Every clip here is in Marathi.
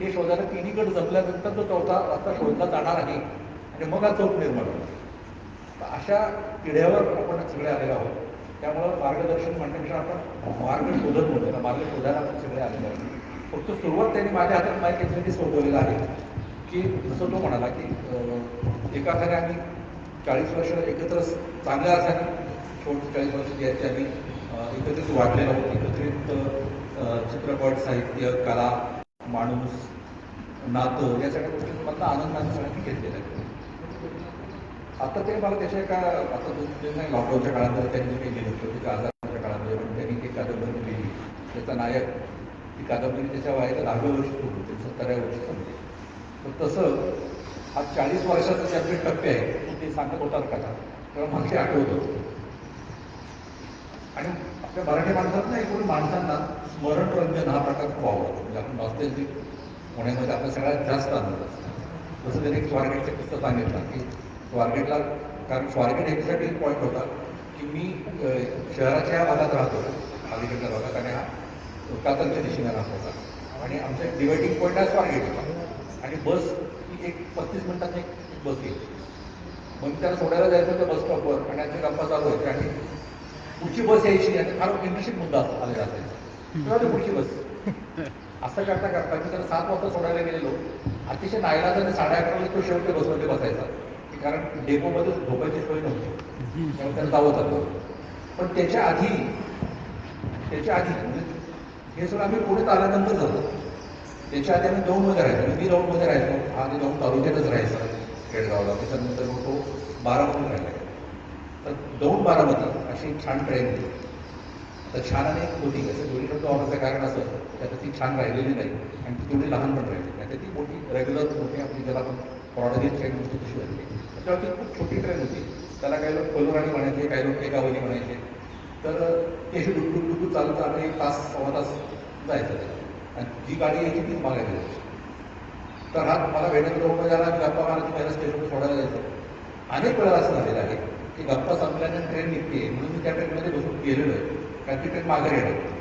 हे शोधायला तिन्हीकडे जमल्यानंतर तो चौथा रस्ता शोधला जाणार आहे. आणि मग हा चौक निर्माण होतो अशा पिढ्यावर आपण सगळे आलेलो आहोत. त्यामुळं मार्गदर्शन म्हणण्यापेक्षा आपण मार्ग शोधत म्हणतो ना मार्ग शोधायला आपण सगळे आलेलो आहोत. फक्त सुरुवात त्यांनी माझ्या हातात माहीत याच्यासाठी सोपवलेलं आहे. की जसं तो म्हणाला की एका अर्थाने आम्ही चाळीस वर्ष एकत्र चांगल्या अर्थाने छोट चाळीस वर्ष ज्याची आम्ही एकत्रित वाढलेलो आहोत. एकत्रित चित्रपट साहित्य कला माणूस नातं या सगळ्या गोष्टींमधला आनंद आम्ही सगळ्यांनी घेतलेला आहे आता ते मला त्याच्या एका आता दोन तीन नाही लॉकडाऊनच्या काळामध्ये त्यांनी मी लिहिलं होतं त्या आजाराच्या काळामध्ये पण त्यांनी ती कादंबरी लिहिली त्याचा नायक ती कादंबरी त्याच्या वयाला दहाव्या वर्षी सुरू होते सत्तराव्या वर्षी संपते तर तसं आज चाळीस वर्षाचा जे आपले टप्पे आहे ते सांगत होतात का? तेव्हा मला ते आठवत होतं. आणि आपल्या मराठी माणसात ना एकूण माणसांना स्मरणरंजन हा प्रकार खूप आवडतो. म्हणजे आपण नॉस्टॅल्जिक होण्यामध्ये आपल्या सगळ्यात जास्त आनंद असतो. जसं त्यांनी एक पुस्तक सांगितलं की स्वारगेटला कारण स्वारगेट ह्याच्यासाठी एक पॉईंट होता की मी शहराच्या भागात राहतो. अलीकडच्या भागात आणि हा कातरच्या दिशेने राहत होता. आणि आमचा डिवायडिंग पॉईंट हा स्वारगेट होता. आणि बस ही एक पस्तीस मिनिटात एक बस येते. मग त्याला सोडायला जायचं होतं बस स्टॉपवर आणि आमची गप्पा चालू होते आणि पुढची बस यायची आणि फार इंटरेस्टिंग मुद्दा आलेला असायचा ते पुढची बस. असं करता करता मी त्याला सात वाजता सोडायला गेलेलो. अतिशय नाईलाजाने साडे अकराला तो शेवटच्या बसमध्ये बसायचा. की कारण डेपोमध्ये झोपायची सोय नव्हती. त्यामुळे त्याला जावं आलं पण त्याच्या आधी त्याच्या आधी म्हणजे हे सगळं आम्ही पुढे आल्यानंतर झालं. त्याच्या आधी आम्ही दौंडमध्ये राहायचो. मी दौंडमध्ये राहायचो. आधी दौंड तालुक्यातच राहायचा केडगावला त्याच्यानंतर मग तो बारामतीत राहिला तर दौंड बारामती अशी छान ट्रेन होती. तर छान आणि एक होती असं दोन्ही शब्द कारण असं त्यात ती छान राहिलेली नाही. आणि ती तेवढी लहान पण राहिली. नाही तर ती मोठी रेग्युलर मोठी आपली ज्याला आपण प्रॉडगेज ट्रेन गोष्टी तशी राहिली. तेव्हा ती खूप छोटी ट्रेन होती. त्याला काही लोक कोलोराणी म्हणायचे काही लोक एकावली म्हणायचे. तर ती अशी डुकून डुकून चालत आम्ही एक तास सव्वा तास जायचं आणि जी गाडी यायची तीच मागायला जायची तर हा मला भेटायला जवळ झाला गप्पा मारायची पहिला स्टेशनवर सोडायला जायचं. अनेक वेळा असं झालेलं आहे. की गप्पा संपल्यानंतर ट्रेन निघते. म्हणून मी त्या ट्रेनमध्ये बसून गेलेलो आहे. कारण ती ट्रेन माघारी येणार.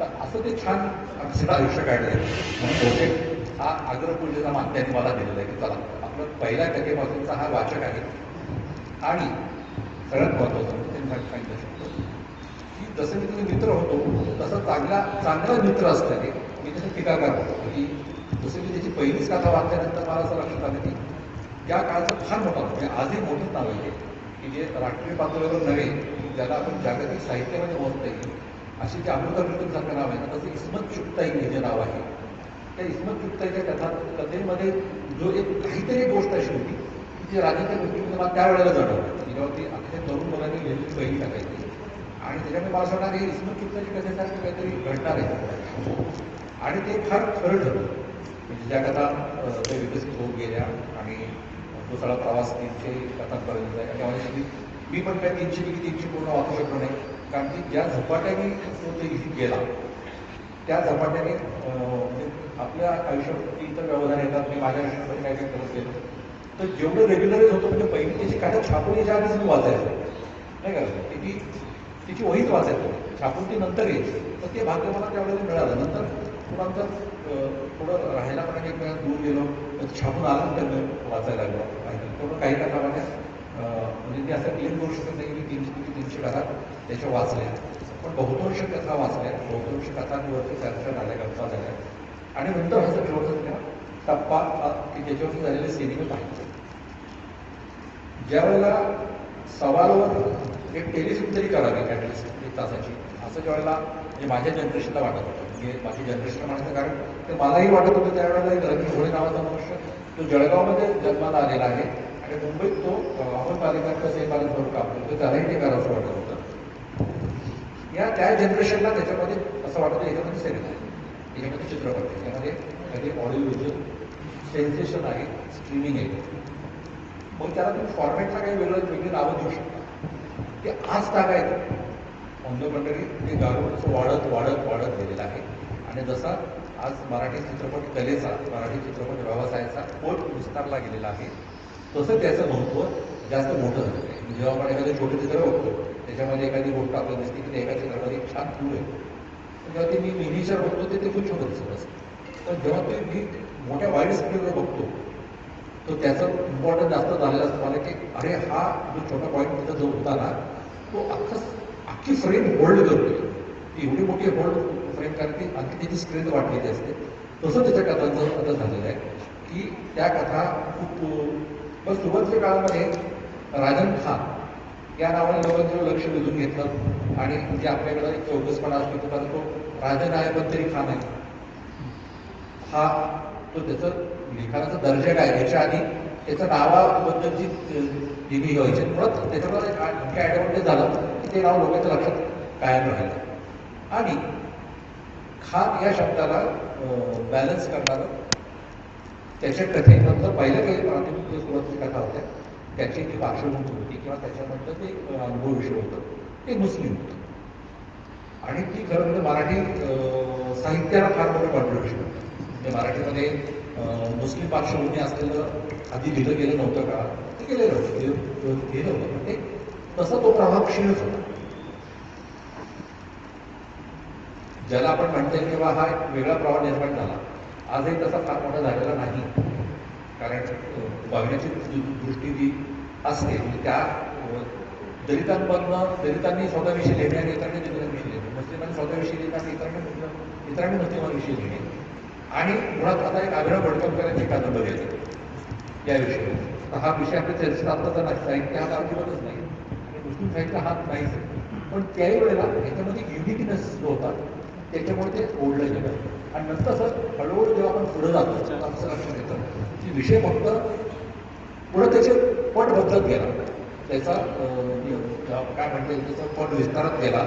तर असं ते छान अक्षर आयुष्य काढलं आहे म्हणून बहुतेक हा आग्रपूजेचा मान त्यांनी मला दिलेला आहे की चला आपलं पहिल्या टक्केपासूनचा हा वाचक आहे. आणि सगळ्यात महत्त्वाचं म्हणजे सांगितलं शकतो की जसं मी तुझे मित्र होतो तसा चांगला चांगला मित्र असतं ते मी त्याचं टीकाकार होतो. की जसं मी त्याची पहिलीच कथा वाचल्यानंतर मला असं लक्षात आलं की त्या काळाचा फार मोठा म्हणजे आजही मोठंच नाव आहे. की जे राष्ट्रीय पातळीवर नव्हे ज्याला आपण जागतिक साहित्यामध्ये बोलता येईल अशी जी अमृता सारखं नाव आहे ना तसं इस्मत चुकताई हे जे नाव आहे त्या इस्मत चुकताईच्या कथा कथेमध्ये जो एक काहीतरी गोष्ट अशी होती की ती राजाच्या गोष्टीमध्ये मला त्यावेळेला जाणवली. की जेव्हा ती अतिशय तरुण मुलांनी लिहिलेली पहिली टाकायची आणि त्याच्यामुळे मला असं वाटणार हे इस्मत चुकताची कथेसारखं काहीतरी घडणार आहे. आणि ते फार खरं ठरलं. म्हणजे ज्या कथा ते विकसित होऊन गेल्या आणि तो सगळा प्रवास तीनशे पन्नासपर्यंत आहे. त्यामुळे मी मी पण काय तीनशे पैकी तीनशे पूर्ण वाचू शकलो नाही. कारण की ज्या झपाट्याने तो ते लिहित गेला त्या झपाट्याने म्हणजे आपल्या आयुष्यात इतर व्यवधान येतात मी माझ्या आयुष्यामध्ये काय काय करत गेलो. तर जेवढं रेग्युलरच होतं म्हणजे पहिली त्याची काय छापून याच्या आधीच मी वाचायचो नाही का? त्याची तिची वहीच वाचायचो. छापून ती नंतर यायची. तर ते भाग्य मला त्यावेळेला मिळालं. नंतर पण आमचं थोडं राहायला पण एक वेळा दूर गेलो तर छापून आल्यानंतर वाचायला लागलो. माहिती थोडं काही कथा म्हणजे मी असं क्लेम करू शकत नाही की तीनशे किती तीनशे कथा त्याच्या वाचल्या. पण बहुतांश कथा वाचल्या. बहुतांश कथांवरती चर्चा झाल्या गप्पा झाल्या. आणि नंतर असं ठेवतं त्या टप्पा की त्याच्यावरती झालेले सिनेमे पाहिजे ज्या वेळेला सवालवर एक टेलिफिल्म तरी करावी ॲटलिस्ट एक तासाची. असं ज्या वेळेला माझ्या जनरेशनला वाटत होतं. म्हणजे माझी जनरेशन म्हणायचं कारण ते मलाही वाटत होतं त्यावेळेला एक रवी घोडे नावाचा मनुष्य तो जळगावमध्ये जन्माला आलेला आहे. आणि मुंबईत तो आपण पालिकांचा सेवाला भरून कापतो तर त्यालाही ते करावंसं वाटत होतं. या त्या जनरेशनला त्याच्यामध्ये असं वाटतं याच्यामध्ये सेरेल आहे. याच्यामध्ये चित्रपट आहे. काही ऑडिओ व्हिज्युअल सेन्सेशन आहे स्ट्रीमिंग आहे. मग त्याला तुम्ही फॉर्मॅटला काही वेगळं वेगळी नावं देऊ शकता. ते आज टाकायचं ऑन द ते गाडून वाढत वाढत वाढत गेलेलं आहे. आणि जसा आज मराठी चित्रपट कलेचा मराठी चित्रपट व्यवसायाचा पोट विस्तारला गेलेला आहे तसं त्याचं महत्त्व जास्त मोठं झालं आहे. म्हणजे जेव्हा आपण एखादं छोटं चित्र बघतो त्याच्यामध्ये एखादी गोष्ट आपल्याला दिसते की एका चित्रामध्ये एक छान फूल आहे. जेव्हा ते मी मिनीचर बघतो ते ते खूप छोटं दिसत असतं. तर जेव्हा ते मी मोठ्या वाईट स्क्रीनवर बघतो तर त्याचं इम्पॉर्टन्स जास्त झालेलं असतं मला की अरे हा जो छोटा पॉईंट तिथं जो होता ना तो अख्खा अख्खी फ्रेम होल्ड करतोय. ती एवढी मोठी होल्ड स्क्रीन कारण की आणखी त्याची स्क्रीन वाढलेली असते. तसं त्याच्या कथांचं आता झालेलं आहे. की त्या कथा खूप पण सुरुवातीच्या काळामध्ये राजन खान या नावाने लोकांचं लक्ष वेधून घेतलं. आणि म्हणजे आपल्याकडे एक चौकसपणा असतो की पण तो राजन आहे पण तरी खान आहे हा तो त्याचं लिखाणाचा दर्जा काय याच्या आधी त्याच्या नावाबद्दलची दिली व्हायची मुळात त्याच्यामध्ये आणखी ॲडव्हान्टेज झालं की ते नाव लोकांच्या लक्षात कायम राहिलं. आणि खान या शब्दाला बॅलन्स करणारं त्याच्या कथेनंतर पहिल्या काही प्राथमिक सुरुवातीची कथा होत्या त्याची जी पार्श्वभूमी होती किंवा त्याच्यानंतर ते अनुभव विषय होतं ते मुस्लिम होतं. आणि ती खरं म्हणजे मराठी अं, साहित्याला फार मोठं कॉन्ट्रिब्युशन होतं. म्हणजे मराठीमध्ये मुस्लिम पार्श्वभूमी असलेलं आधी लिहिलं गेलं नव्हतं का? ते केलेलं होतं. लिहिलं होतं ते तसं तो प्रभावशीलच होता. ज्याला आपण म्हणता येईल किंवा हा एक वेगळा प्रवाह निर्माण झाला. आजही तसा फार मोठा झालेला नाही. कारण बघण्याची दृष्टी जी असते म्हणजे त्या दलितांमधनं दलितांनी स्वतःविषयी लिहिणे आणि इतरांनी दलितांविषयी लिहिणे मुस्लिमांनी स्वतःविषयी लिहिणे आणि इतरांनी इतरांनी मुस्लिमांविषयी लिहिणे आणि मुळात आता एक अभिनव भडकमकरांची कादंबरी आहे या विषयावर. हा विषय आपल्या चर्चेत आत्ताचा नाही साहित्य हा अजिबातच नाही. आणि मुस्लिम साहित्य हा नाहीच पण त्याही वेळेला ह्याच्यामध्ये युनिकनेस जो होता त्याच्यामुळे ते ओढलं गेलं. आणि नंतर सर हळूहळू जेव्हा आपण पुढे जातो आमचं लक्षात येतं की विषय फक्त पुढे त्याचे पट बदलत गेला. त्याचा काय म्हणता येईल त्याचा पट विस्तारत गेला.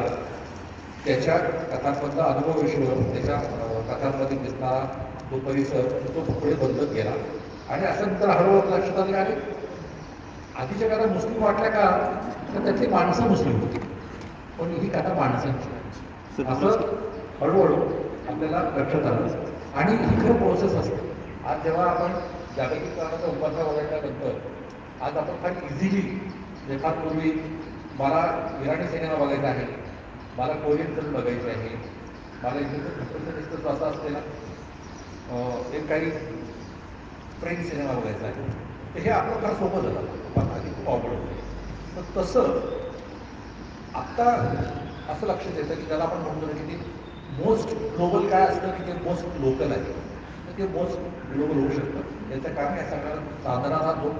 त्याच्या कथांमधला अनुभव विषय त्याच्या कथांमध्ये दिसणारा तो परिसर तो पुढे बदलत गेला. आणि असं नंतर हळूहळू लक्षात आले आणि आधीच्या कथा मुस्लिम वाटल्या का तर त्यातली माणसं मुस्लिम होती. पण ही कथा माणसांची. असं हळूहळू आपल्याला लक्षात आलं आणि ही खरं प्रोसेस असते. आज जेव्हा आपण जागतिकीकरणाचा उपासा बघायच्यानंतर आज आपण फार इझिली जे फार पूर्वी मला इराणी सिनेमा बघायचा आहे मला कोरियन फिल्म बघायची आहे मला इथे दिसतं तो असा असलेला एक काही फ्रेंच सिनेमा बघायचा आहे. तर हे आपलं फार सोपं झालं. पण आधी खूप आवड होते. तर तसं आत्ता असं लक्षात येतं की त्याला आपण म्हणतो ना की ते मोस्ट ग्लोबल काय असतं की ते मोस्ट लोकल आहे. तर ते मोस्ट ग्लोबल होऊ शकतं. याचं कारण या सगळ्या साधारण हा जो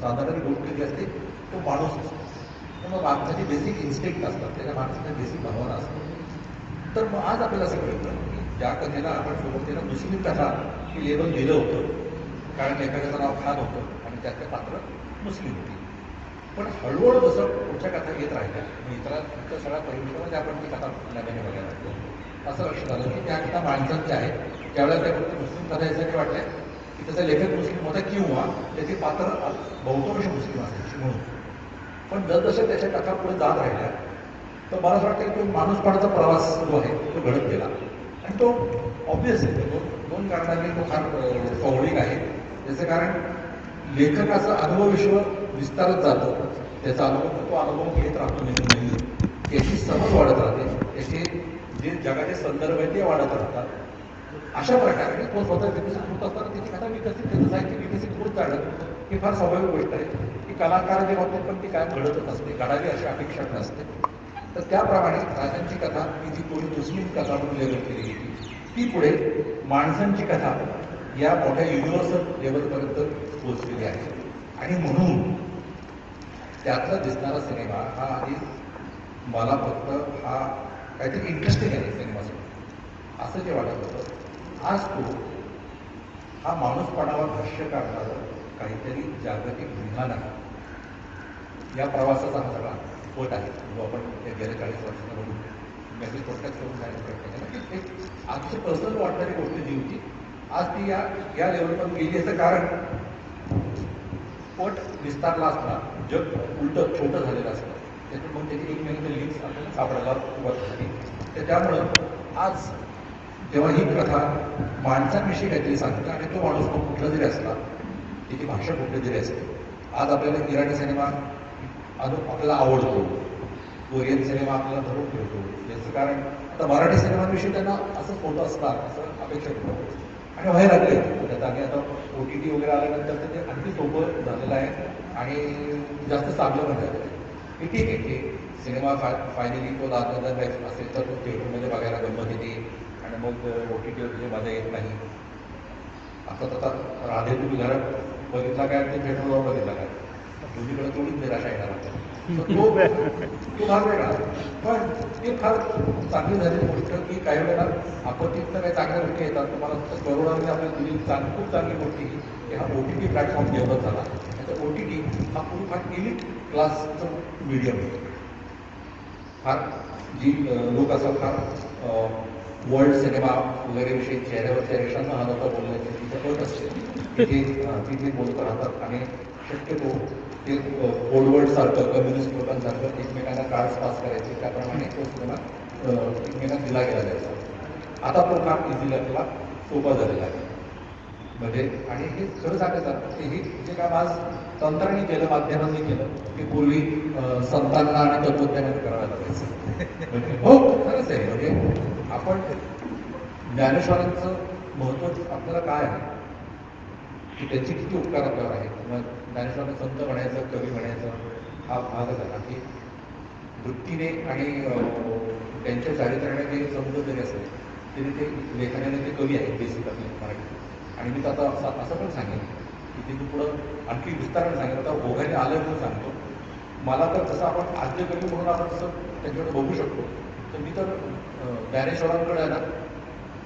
साधारण गोष्ट जी असते तो माणूस असतो. मग माणसाची बेसिक इन्स्टिंक्ट असतात. त्याच्या माणसाच्या बेसिक भावना असतात तर मग आज आपल्याला असं कळतं की ज्या कथेला आपण सुरुवातीला दुसरी कथा हे लेबल दिलं होतं. कारण एखाद्याचं नाव खान होतं आणि त्याचं पात्र मुस्लिम होती. पण हळूहळू जसं पुढच्या कथा येत राहिल्या मग इतर इतर सगळ्या परिवेशामध्ये म्हणजे आपण ती कथा नव्याने बघायला लागतो असं लक्षात आलं की त्या कथा माणसांच्या आहेत त्यावेळेला त्या फक्त मुस्लिम कथा यासाठी वाटल्या की त्याचा लेखक मुस्लिम होता किंवा त्याचे पात्र बहुतांश मुस्लिम असायचे म्हणून. पण जसजशा त्याच्या कथा पुढे जात राहिल्या तर मला असं वाटतं की तो माणूसपणाचा प्रवास जो आहे तो घडत गेला. आणि तो ऑब्विस आहे. दोन दोन कारणांनी तो फार अं, स्वाभाविक आहे. त्याचं कारण लेखकाचा अनुभव विश्व विस्तारत जातो. त्याचा अनुभव तो अनुभव घेत राहतो नेहमी. त्याची समज वाढत राहते. त्याचे जे जगाचे संदर्भ आहेत ते वाढत राहतात. अशा प्रकारे कोण स्वतः विकसित होत असताना त्याची कथा विकसित त्याचं साहित्य विकसित होत जाणं ही फार स्वाभाविक गोष्ट आहे. की कलाकार जे होते पण ती काय घडतच असते घडावी अशी अपेक्षा नसते तर त्याप्रमाणे राजांची कथा ही जी कोणी दुसरी कथा म्हणून लेखन केली गेली ती पुढे माणसांची कथा या मोठ्या युनिव्हर्सल लेवलपर्यंत पोहोचलेली आहे. आणि म्हणून त्यातला दिसणारा सिनेमा हा आधी मला फक्त हा काहीतरी इंटरेस्टिंग आहे सिनेमासाठी असं जे वाटत होतं आज तो हा माणूसपणावर भाष्य काढणारं काहीतरी जागतिक विधान आहे. या प्रवासाचा हा सगळा पट आहे. जो आपण गेल्या चाळीस वर्षाचा म्हणून मेसेज थोडक्यात करून जाण्याचा प्रयत्न केला. की एक आजची पर्सनल वाटणारी गोष्ट जी होती, आज ती या या लेवलपर्यंत गेली याचं कारण. पट विस्तारला असला जग उलट छोटं झालेलं असतं त्यातून मग त्याची एकमेकांची लिंक्स आपल्याला सापडायला सुरुवात झाली तर त्यामुळं आज जेव्हा ही कथा माणसांविषयी काहीतरी सांगते आणि तो माणूस मग कुठला जरी असला त्याची भाषा कुठली जरी असते आज आपल्याला इराणी सिनेमा अजून आपल्याला आवडतो. कोरियन सिनेमा आपल्याला धरून ठेवतो. याचं कारण आता मराठी सिनेमांविषयी त्यांना असंच होतं असणार असं अपेक्षा करतो आणि व्हायला लागले त्या जागी आता ओ टी टी वगैरे आल्यानंतर ते आणखी सोपं झालेलं आहे आणि जास्त चांगलं पण आहे की सिनेमा फा फायनली तो बॅच असेल तर तो थिएटरमध्ये बघायला गंमत येते. आणि मग ओ टी टीवर तुझी मजा येत नाही. आता तसा राधे तुम्ही घरात बघितला काय? ते थिएटरवर बघितला काय? दोन्हीकडे थोडीच निराशा येणार तो तो भाग वेगळा. पण ते फार चांगली झालेली गोष्ट की काही वेळेला आपत्तीत तर काही चांगल्या गोष्टी येतात. तुम्हाला करोडामध्ये आपल्याला दिली. चांग खूप चांगली गोष्ट ही. की हा O T T platform develop झाला. ओ टी टी हा पूर्ण फार इलिट क्लासचं मीडियम आहे फार जी लोक असं फार वर्ल्ड सिनेमा वगैरे विषयी चेहऱ्यावरच्या रेषांना हा नव्हता बोलण्याची तिथं कळत असते तिथे तिथे बोलत राहतात आणि शक्यतो ते ओल्ड वर्ल्ड सारखं कम्युनिस्ट लोकांसारखं एकमेकांना कार्ड पास करायचे त्याप्रमाणे तो सिनेमा एकमेकांना दिला गेला जायचा. आता तो फार इझिली आपल्याला सोपा झालेला आहे. म्हणजे आणि हे खरं सांगायचं की हे जे काम आज तंत्राने केलं माध्यमांनी केलं ते पूर्वी संतांना आणि तत्वज्ञानाने करायला लागायचं. हो खरंच आहे. म्हणजे आपण ज्ञानेश्वरांचं महत्त्व आपल्याला काय आहे? की त्यांचे किती उपकार आपल्यावर आहेत? मग ज्ञानेश्वरांना संत म्हणायचं कवी म्हणायचं हा भागच आहे की वृत्तीने आणि त्यांच्या चारित्र्याने जे समजून जरी असेल तरी ते लेखनाने ते कवी आहेत बेसिक आपले मराठी आणि मी तर आता असं असं पण सांगेन की तिथून पुढं आणखी विस्ताराने सांगेन. आता ओघाने आलं म्हणून सांगतो. मला तर जसं आपण आद्य कवी म्हणून आपण तसं त्यांच्याकडे बघू शकतो. तर मी तर ज्ञानेश्वरांकडे आहे ना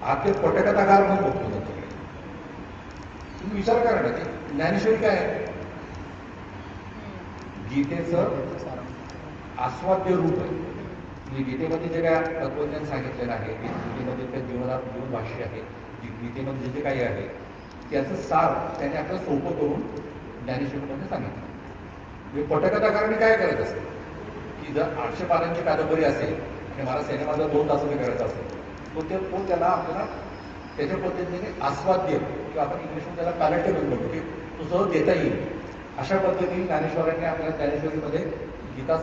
आखे पटकथाकार म्हणून बघतो त्यांच्याकडे. तुम्ही विचार करा ना की ज्ञानेश्वरी काय आहे? गीतेचं आस्वाद्य रूप आहे. म्हणजे गीतेमध्ये जे काय तत्वज्ञान सांगितलेलं आहे गीतेमध्ये त्या जीवनात जीवन भाष्य आहे गीतेमध्ये जे काही आहे त्याचं सार त्याने आपलं सोपं करून ज्ञानेश्वरीमध्ये सांगितलं. म्हणजे पटकथाकाराने काय करायचं असेल? की जर आठशे पानांची कादंबरी असेल आणि मला सिनेमा जर दोन तासामध्ये करायचा असेल तो ते तो त्याला आपल्याला त्याच्या पद्धतीने आस्वाद्य किंवा आपण इंग्लिशमध्ये त्याला पॅलेटेबल म्हणतो की तो सहज देता येईल. अशा पद्धतीने ज्ञानेश्वरांनी आपल्या ज्ञानेश्वरीमध्ये गीता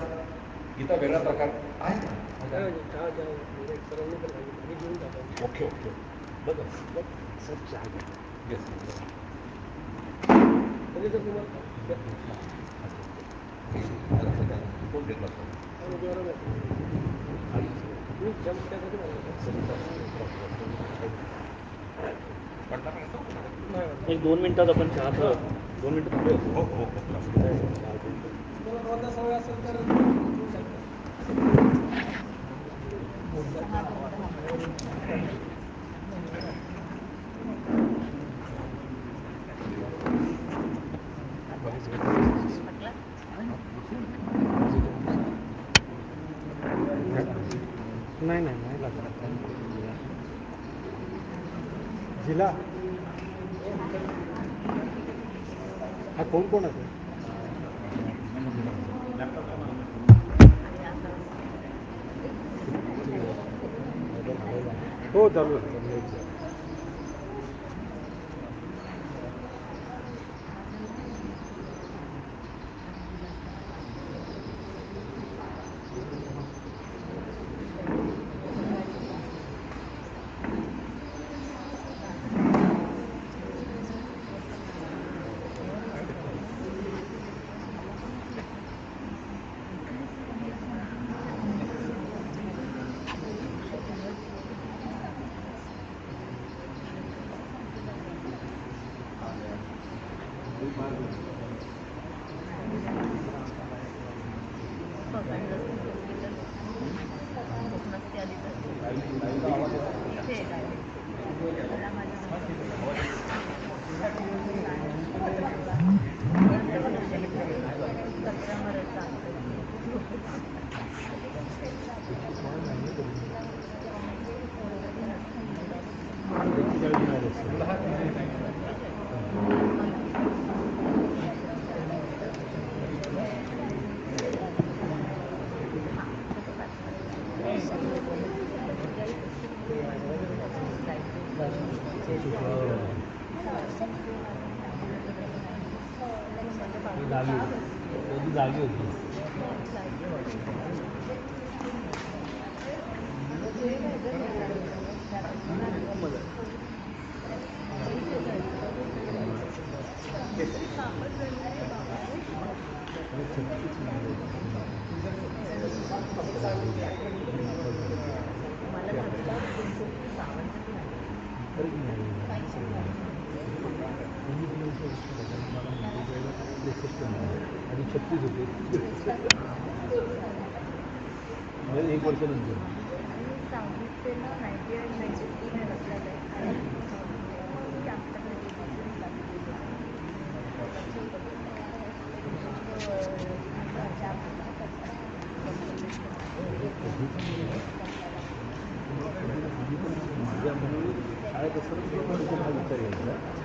गीता वेगळा प्रकार आहे ना ओके ओके. बघा. कोण घेतला एक दोन मिनिटात आपण चहा दोन मिनिटं थांबूया. हो हो नाही नाही नाही लागत जिला हा कोण कोण आहे हो चालू आणि छत्तीस होते. म्हणजे एक वर्षानंतर माझ्या म्हणून शाळेत असताना विचार यायचा.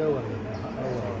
đâu rồi? Đâu rồi?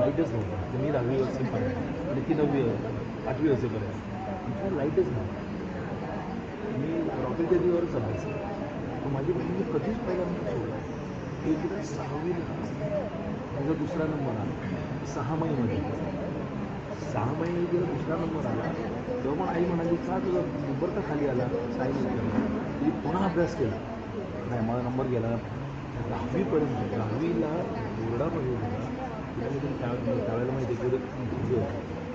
लाईटच नव्हतं. मी दहावी वर्षेपर्यंत आणि ती नववी आठवी वर्षेपर्यंत इथं लाईटच नव्हतं. मी रॉकेल गदीवरच चालायचं. माझी बहिणी कधीच पहिला नंबर सोडला एकदा सहावी माझा दुसरा नंबर आला. सहा महिन्यामध्ये. सहा महिने जेव्हा दुसरा नंबर आला. तेव्हा मग आई म्हणाली का तुझा नंबर का खाली आला? साईन मी पुन्हा अभ्यास केला. नाही माझा नंबर गेला दहावीपर्यंत दहावीला बोर्डामध्ये त्या त्यावेळेला माहिती आहे होती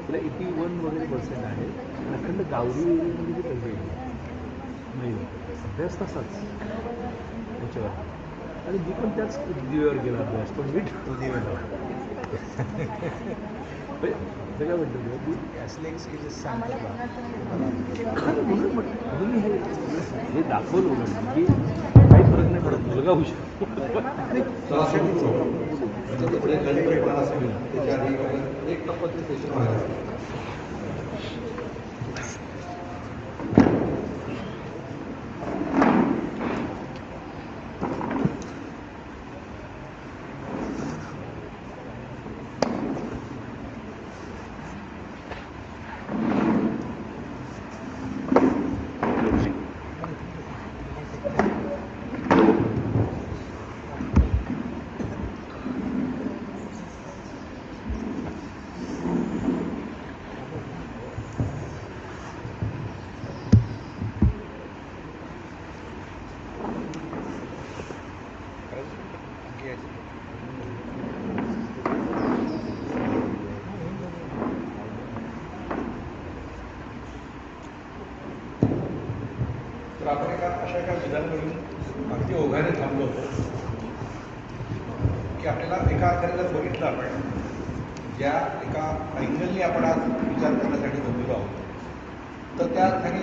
तिला एटी वन वगैरे पर्सेंट आहे. आणि अखंड गावडी एरियामध्ये ती पहिली आहे. नाही. अभ्यास तसाच. त्याच्यावर आणि मी पण त्याच दिव्यावर गेला अभ्यास. पण मी तो दिव्याला ते काय म्हणतो ॲस्लेक्स की? जे कोणाचं खरं म्हणून म्हणून मी हे दाखवलं की काही फरक नाही पडत. मुलगा होऊ पुढे त्याच्या आधी एक टप्प्याचं सेशन व्हायला तर आपण एका अशा एका विधानवरून अगदी ओघाने थांबलो होतो की आपल्याला एका अर्थाने जर बघितलं आपण ज्या एका अँगलनी आपण आज विचार करण्यासाठी जमलेलो आहोत तर त्या अर्थाने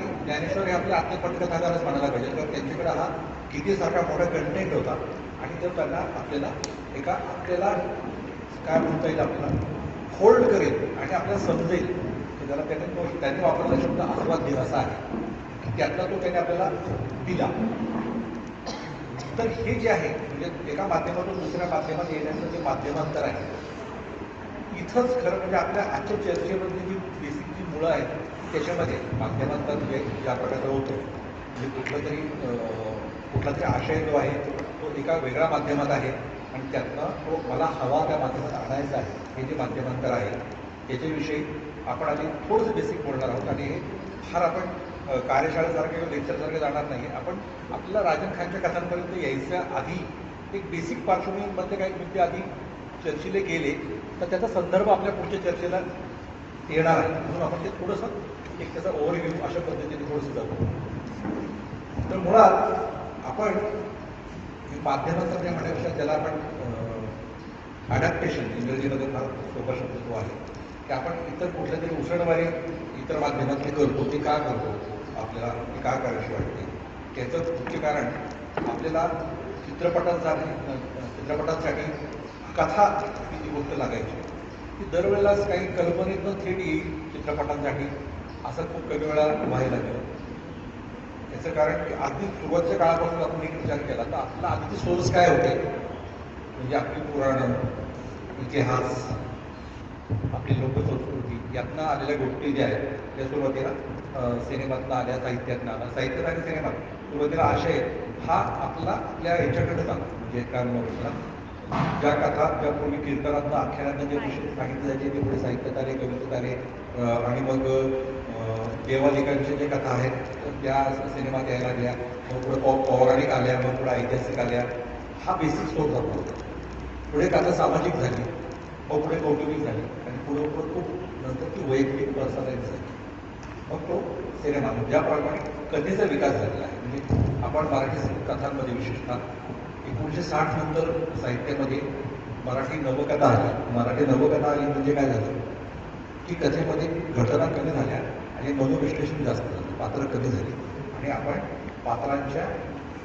ज्ञानेश्वर हे आपल्या म्हणायला पाहिजे. कारण त्यांच्याकडे हा किती कितीसारखा मोठा कंटेंट होता. आणि तो त्यांना आपल्याला एका आपल्याला काय म्हणता येईल आपल्याला? होल्ड करेल आणि आपल्याला समजेल. की त्याला त्याने तो त्यांनी वापरलेला शब्द आस्वाद दिला असा आहे. की त्यातला तो त्याने आपल्याला दिला. तर हे जे आहे म्हणजे एका माध्यमातून दुसऱ्या माध्यमात येण्याचं जे माध्यमांतर आहे इथंच खरं म्हणजे आपल्या आजच्या चर्चेमधली जी बेसिक जी मुळं आहेत त्याच्यामध्ये माध्यमांतर ज्या प्रकारचं होतं म्हणजे कुठलं तरी कुठला तरी आशय जो आहे तो एका वेगळ्या माध्यमात आहे आणि त्यातनं तो मला हवा त्या माध्यमात आणायचा आहे हे जे माध्यमांतर आहे त्याच्याविषयी आपण आधी थोडंसं बेसिक बोलणार आहोत आणि हे फार आपण कार्यशाळेसारखे किंवा लेक्चरसारखे जाणार नाही. आपण आपल्याला राजन खानच्या कथांपर्यंत यायच्या आधी एक बेसिक पार्श्वभूमीमध्ये काही मुद्दे आधी चर्चेले गेले तर त्याचा संदर्भ आपल्या पुढच्या चर्चेला येणार आहे. म्हणून आपण ते थोडंसं एक त्याचा ओव्हरव्ह्यू अशा पद्धतीने थोडंसं जातो तर मुळात आपण माध्यमाचं जे म्हणण्यापेक्षा त्याला आपण अडॅप्टेशन इंग्रजीमध्ये फार सोपा शब्द तो आहे की आपण इतर कुठल्या तरी उसणवारी इतर माध्यमातले करतो ते का करतो आपल्याला ते का करायची वाटते? त्याचं मुख्य कारण आपल्याला चित्रपटांसाठी चित्रपटांसाठी कथा ही जी गोष्ट लागायची. की दरवेळेलाच काही कल्पनेतनं थेट येईल चित्रपटांसाठी. असं खूप कमी वेळा व्हायला गेलं. याचं कारण की अगदी सुरुवातच्या काळापासून आपण एक विचार केला तर आपला अगदी सोर्स काय होते? म्हणजे आपली पुराणं इतिहास आपली लोकसंस्कृती यातनं आलेल्या गोष्टी ज्या आहेत त्या सुरुवातीला सिनेमातनं आल्या साहित्यातनं आल्या. साहित्यात आणि सिनेमात सुरुवातीला आशय हा आपला आपल्या ह्याच्याकडे सांगतो म्हणजे काय म्हणून ज्या कथा ज्या पूर्वी कीर्तनातनं आख्यानातनं जे गोष्टी सांगितले जायचे ते पुढे साहित्यात आले कवितेत आले आणि मग देवालिकांच्या ज्या कथा आहेत त्या सिनेमात यायला आल्या मग पुढे पौराणिक आल्या मग पुढे ऐतिहासिक आल्या. हा बेसिक सोर्स झाला होता. पुढे कथा सामाजिक झाली. मग पुढे कौटुंबिक झाली. आणि पुढे पुढे खूप नंतर ती वैयक्तिक पर्सनलाइज झाली. मग तो सिनेमा. ज्याप्रमाणे कथेचा विकास झालेला आहे. म्हणजे आपण मराठी कथांमध्ये विशेषतः एकोणीसशे साठ नंतर साहित्यामध्ये मराठी नवकथा आली. मराठी नवकथा आली म्हणजे काय झालं? की कथेमध्ये घटना कमी झाल्या आणि मनोविश्लेषण जास्त झालं. पात्र कमी झाली. आणि आपण पात्रांच्या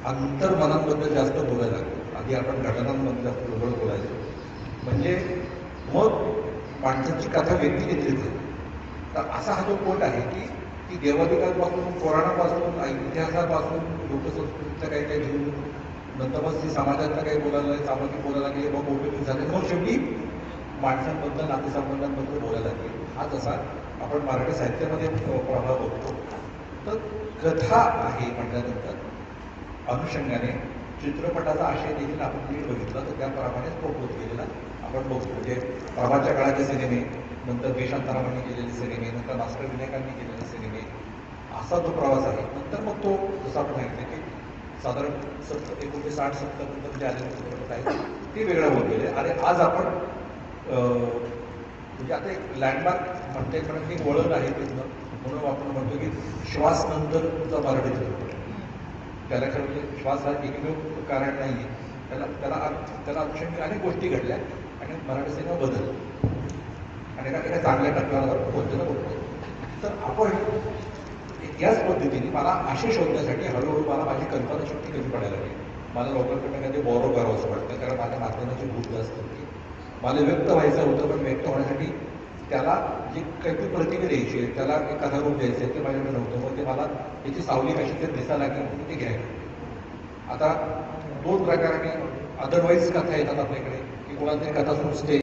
अंतर्मनांबद्दल जास्त बोलायला लागलो. आधी आपण घटनांबद्दल जास्त जवळ बोलायचो. म्हणजे मग माणसांची कथा व्यक्तिकेंद्रित झाली. तर असा हा जो कोट आहे की ती देवादिकांपासून पुराणापासून इतिहासापासून लोकसंस्कृतीचा काही काही घेऊन नंतर मग ती समाजातलं काही बोलायला लागली सामाजिक बोलायला लागले मग ओबीसी झाले. मग शेवटी माणसांबद्दल नातेसंबंधांबद्दल बोलायला लागले. हा जसा आपण मराठी साहित्यामध्ये प्रभाव बघतो. तर कथा आहे म्हटल्यानंतर अनुषंगाने चित्रपटाचा आशय देखील आपण नीट बघितला तर त्याप्रमाणेच तो केलेला आपण बघतो. म्हणजे प्रभाच्या काळाचे सिनेमे नंतर देशांतरामांनी केलेले सिनेमे नंतर मास्टर विनायकांनी केलेले सिनेमे असा तो प्रवास आहे. नंतर मग तो जसं आपण सांगितलं की साधारण सत्तर एकोणीसशे साठ सत्तर नंतर जे आलेले चित्रपट आहेत ते वेगळं होत गेले. आणि आज आपण म्हणजे आता एक लँडमार्क म्हणते कारण एक वळण आहे तिथनं म्हणून आपण म्हणतो की श्वास नंतरचा मराठी चित्रपट त्याला खरं म्हणजे श्वास हा एकमेव कारण नाही आहे त्याला त्याला त्याला अनुषंगिक अनेक गोष्टी घडल्या आणि मराठी सिनेमा बदल आणि एका चांगल्या टप्प्यावर पोहोचलेला ना तर आपण याच पद्धतीने मला असे शोधण्यासाठी हळूहळू मला माझी कल्पनाशक्ती कमी पडायला लागली. मला लोकांकडनं काही बॉरो करावं वाटतं कारण माझ्या माध्यमाची भूक जास्त होती. मला व्यक्त व्हायचं होतं पण व्यक्त होण्यासाठी त्याला जे काहीतरी प्रतिमा द्यायची आहे त्याला एक कथारूप द्यायचं आहे ते माझ्याकडे नव्हतं. मग ते मला याची सावली कशी तर दिसायला लागली म्हणून ते घ्यायला आता दोन प्रकाराने अदरवाईज कथा येतात आपल्याकडे. की कोणाची कथा सुचते